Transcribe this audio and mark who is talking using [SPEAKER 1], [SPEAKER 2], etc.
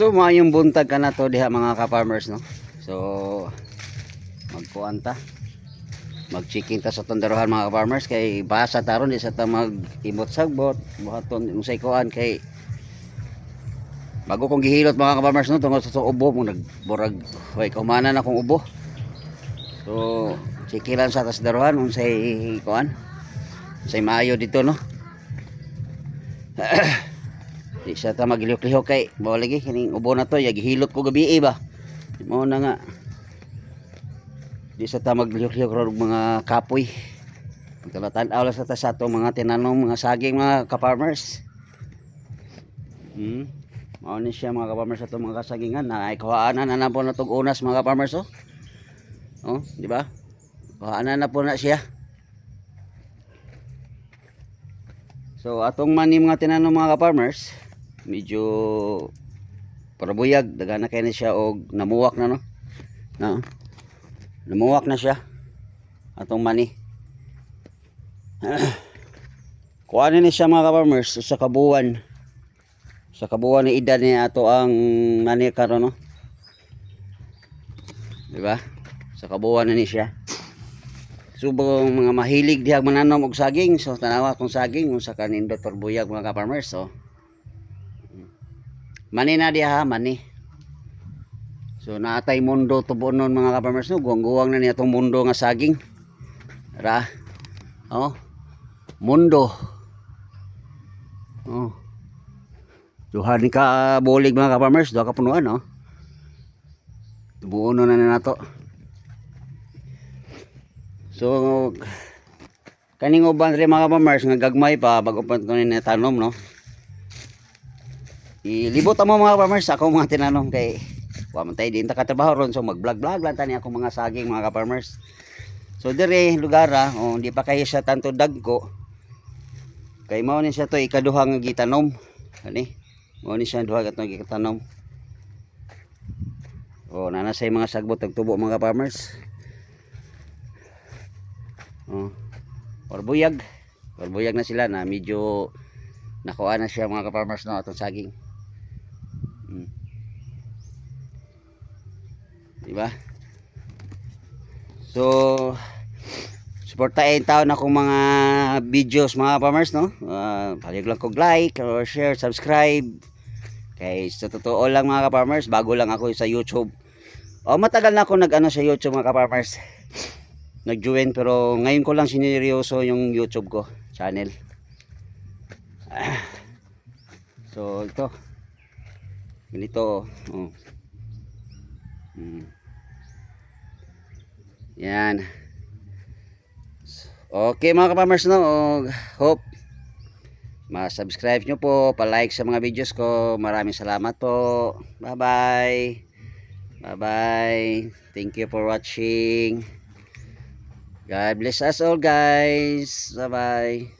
[SPEAKER 1] So maayong buntag ka na to diha mga ka-farmers no. So magkuan ta. Ta sa tonderohan mga ka-farmers kay basa taron di sa ta mag-imot sagbot, buhaton usay kuan kay Bago kong gihilot mga ka-farmers no tungod sa ubo mo nagburag way kumanan akong ubo. So chikilan sa tas daruhan unsay kuan. Unsay maayo dito no. Di siya ta maglihok-lihok kay bawa lagi kining ubo na to ya gihilot ko gabi eh, ba. Mao na nga. Di sa ta maglihok-lihok ro og mga kapoy. Pagkalatan-aw lang sa ta sa atong mga tinanong mga saging mga ka-farmers. Hmm. Mao ni siya mga ka-farmers atong mga kasagingan na ay kuhaanan na na po na tong unas mga ka-farmers oh. Oh, di ba? Kuhaanan na po na siya. So atong mani mga tinanong mga ka-farmers, medyo parabuyag daga na kay na siya og namuwak na no. Na. Namuwak na siya. Atong mani. Kuha ni siya mga ka-farmers sa kabuwan. Sa kabuwan ni edad ni ato ang mani karon no. Di ba? Sa kabuwan ni siya. Subong mga mahilig dihag mananom og saging. So tanawa kong saging sa kanin Dr. Buyag mga ka-farmers. So Mani na ha, mani. So naatay mundo tubunon mga ka-farmers no. Guwang-guwang na niya tong mundo nga saging. Ra. Oh. Mundo. Oh. Duha ka bolig mga ka-farmers, duha ka punuan no. Tubuon na na nato. So kaning uban rin mga ka-farmers nga gagmay pa bago pa ko ni tanom no. Ilibot mo mga farmers ako mga tinanong kay wa man tayo din ta katrabaho ron so mag-vlog-vlog lang tani ako mga saging mga ka-farmers. So dire lugar ah, oh, hindi pa kayo siya tanto dagko. Kay mao ni siya to ikaduha nga gitanom. Ani? Mao ni siya duha katong gitanom. Oh, nana say mga sagbot tagtubo mga farmers. Oh. Orbuyag. Orbuyag na sila na medyo nakuha na siya mga ka-farmers no atong saging. Diba? So, suportahin tao na kong mga videos mga farmers no. Uh, palig lang kog like or share, subscribe. Kay sa totoo lang mga ka-farmers, bago lang ako sa YouTube. O matagal na ako nag-ano sa YouTube mga ka-farmers. Nag-join pero ngayon ko lang sineryoso yung YouTube ko channel. So ito. Ganito. Oh. Hmm. Yan. Okay mga kapamers no. Hope ma-subscribe nyo po, pa-like sa mga videos ko. Maraming salamat po. Bye-bye. Bye-bye. Thank you for watching. God bless us all guys. Bye-bye.